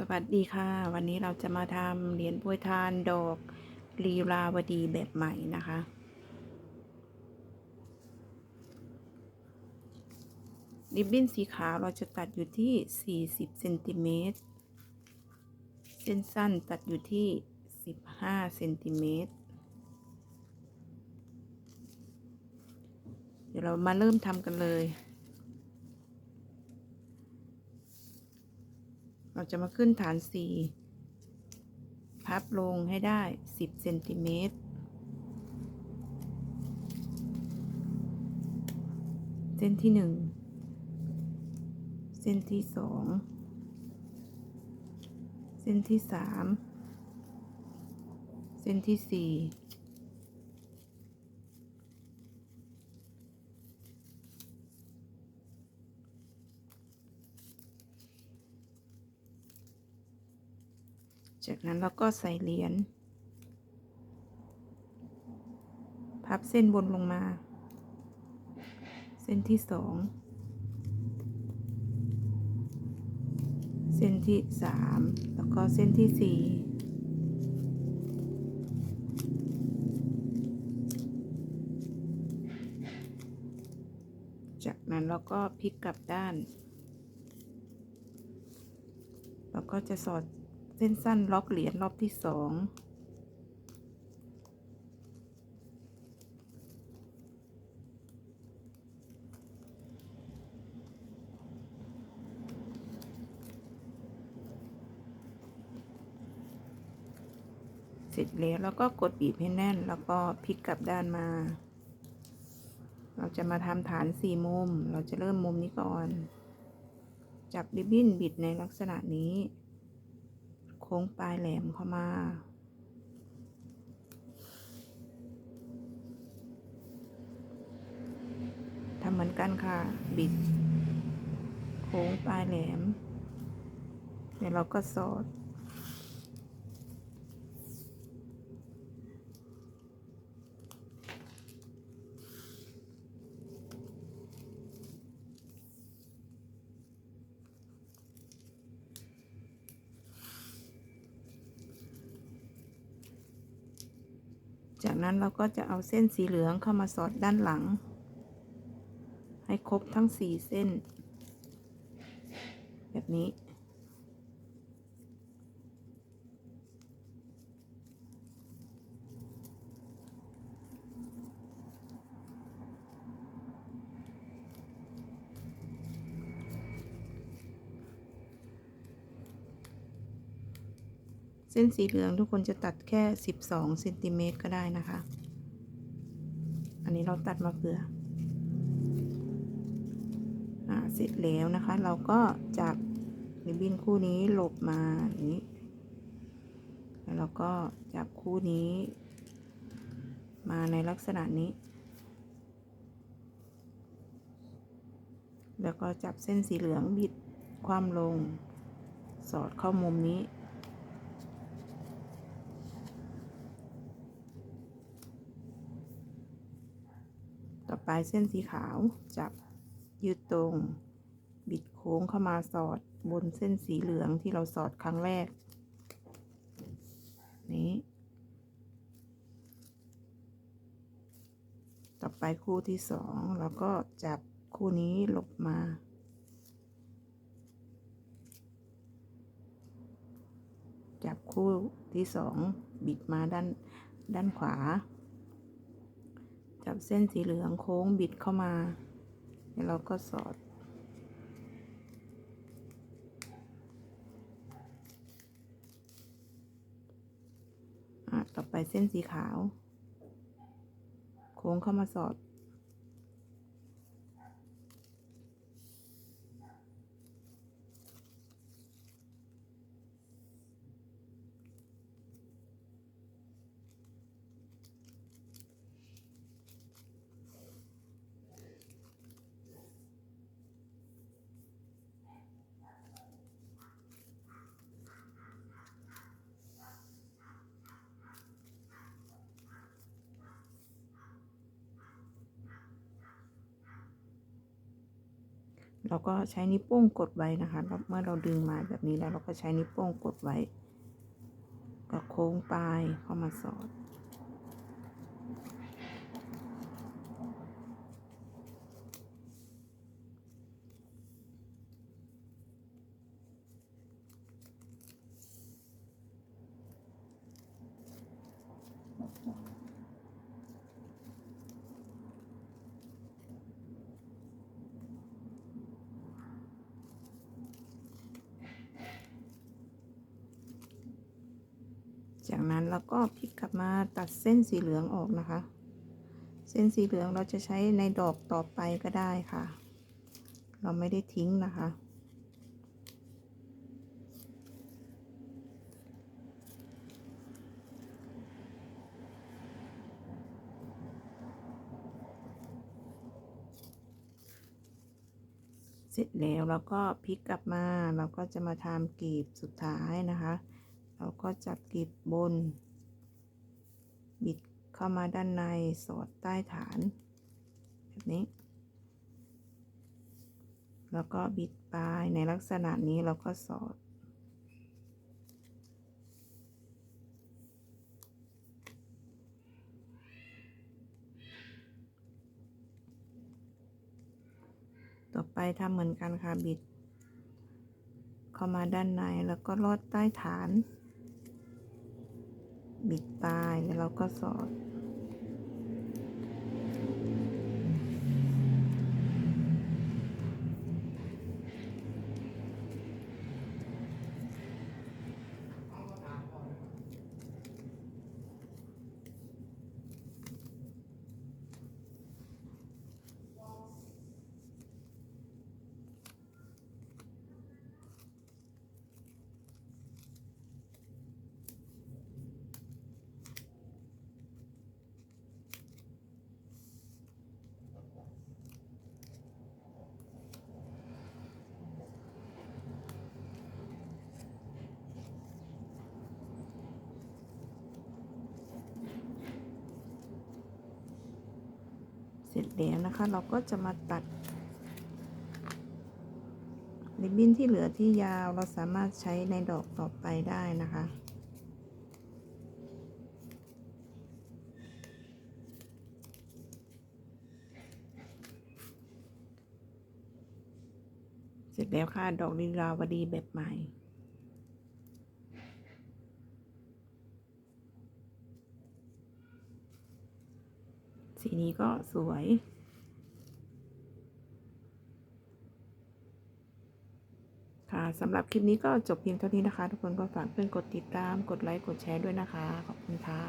สวัสดีค่ะ วันนี้เราจะมาทำเหรียญโปรยทานดอกลีลาวดีแบบใหม่นะคะ ริบบิ้นสีขาวเราจะตัดอยู่ที่ 40เซนติเมตรเส้นสั้นตัดอยู่ที่ 15เซนติเมตรเดี๋ยวเรามาเริ่มทำกันเลย เราจะมาขึ้นฐานสี่พับลงให้ได้ 10เซนติเมตรเส้นที่หนึ่งเส้นที่สองเส้นที่สามเส้นที่สี่ จากนั้นเราก็ใส่เหรียญ พับเส้นบนลงมา เส้นที่สอง เส้นที่สามแล้วก็เส้นที่สี่จากนั้นเราก็พลิกกลับด้านเราก็จะสอด เส้นสั้นล็อกเหรียญรอบที่สองเสร็จแล้วแล้วก็กดบีบให้แน่นแล้วก็พลิกกลับด้านมา เราจะมาทำฐานสี่มุม เราจะเริ่มมุมนี้ก่อน จับริบบิ้นบิดในลักษณะนี้ โค้งปลายแหลมเข้ามา ทำเหมือนกันค่ะ บิด โค้งปลายแหลม เดี๋ยวเราก็สอด จากนั้นเราก็จะเอาเส้นสีเหลืองเข้ามาสอดด้านหลัง ให้ครบทั้งสี่เส้น แบบนี้ เส้นสีเหลืองทุกคนจะตัดแค่ 12เซนติเมตรก็ได้นะคะ อันนี้เราตัดมาเผื่ออเสร็จแล้วนะคะ เราก็จับริบบิ้นคู่นี้หลบมาอย่างนี้ แล้วเราก็จับคู่นี้ มาในลักษณะนี้ แล้วก็จับเส้นสีเหลืองบิดคว่ำลง สอดเข้ามุมนี้ ต่อไปเส้นสีขาวจับยืดตรง บิดโค้งเข้ามาสอดบนเส้นสีเหลืองที่เราสอดครั้งแรก นี้ ต่อไปคู่ที่สองเราก็จับคู่นี้หลบมา จับคู่ที่สองบิดมาด้านด้านขวา จับเส้นสีเหลืองโค้งบิดเข้ามาแล้วเราก็สอด ต่อไปเส้นสีขาว โค้งเข้ามาสอด เราก็ใช้นิ้วโป้งกดไว้นะคะ เมื่อเราดึงมาแบบนี้แล้วเราก็ใช้นิ้วโป้งกดไว้ ก็โค้งปลายเข้ามาสอด จากนั้นเราก็พลิกกลับมาตัดเส้นสีเหลืองออกนะคะ เส้นสีเหลืองเราจะใช้ในดอกต่อไปก็ได้ค่ะ เราไม่ได้ทิ้งนะคะเสร็จแล้วเราก็พลิกกลับมาเราก็จะมาทำกลีบสุดท้ายนะคะ เราก็จับกลีบบน บิดเข้ามาด้านในสอดใต้ฐานแบบนี้ แล้วก็บิดปลายในลักษณะนี้เราก็สอด ต่อไปทำเหมือนกันค่ะบิดเข้ามาด้านในแล้วก็ลอดใต้ฐาน บิดปลายแล้วเราก็สอด ร็จแล้วนะคะ เราก็จะมาตัดริบบิ้นที่เหลือที่ยาวเราสามารถใช้ในดอกต่อไปได้นะคะเสร็จแล้วค่ะ ดอกลีลาวดีแบบใหม่ สีนี้ก็สวย ค่ะสำหรับคลิปนี้ก็จบเพียงเท่านี้นะคะ ทุกคนก็ฝากเพื่อนกดติดตาม กดไลค์ กดแชร์ด้วยนะคะ ขอบคุณค่ะ